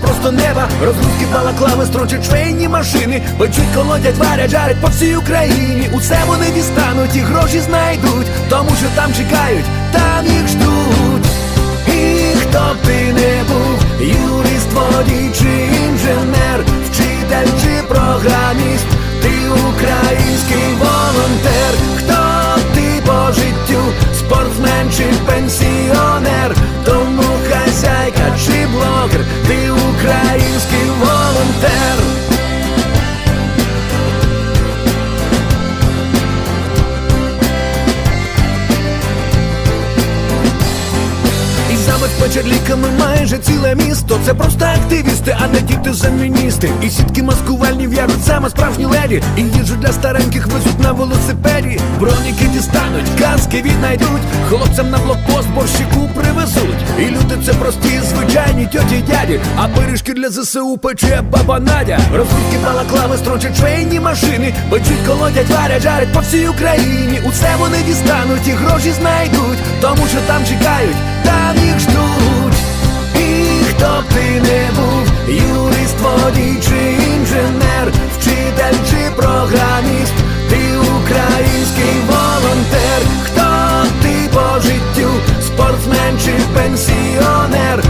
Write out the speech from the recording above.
просто неба. Розгрузки балаклави строчать швейні машини. Печуть, колодять, варять, жарять по всій Україні. Усе вони дістануть і гроші знайдуть, тому що там чекають, там їх ждуть. І хто б ти не був, юрист, водій чи інженер, вчитель чи програміст, ти український волонтер, хто ти по життю, спортсмен чи пенсіонер, тому хазяйка чи блогер, ти І ліками майже ціле місто. Це просто активісти, а не діти заміністи. І сітки маскувальні в'яжуть саме справжні леді. І їжу для стареньких везуть на велосипеді. Броніки дістануть, каски віднайдуть. Хлопцям на блокпост борщику привезуть. І люди це прості, звичайні тьоті дяді. А пиріжки для ЗСУ пече баба Надя. Розрубки балаклави строчать швейні машини. Печуть, колодять, варять, жарять по всій Україні. Усе вони дістануть і гроші знайдуть, тому що там чекають, хто б ти не був, юрист, водій чи інженер, вчитель чи програміст, ти український волонтер, хто ти по життю, спортсмен чи пенсіонер,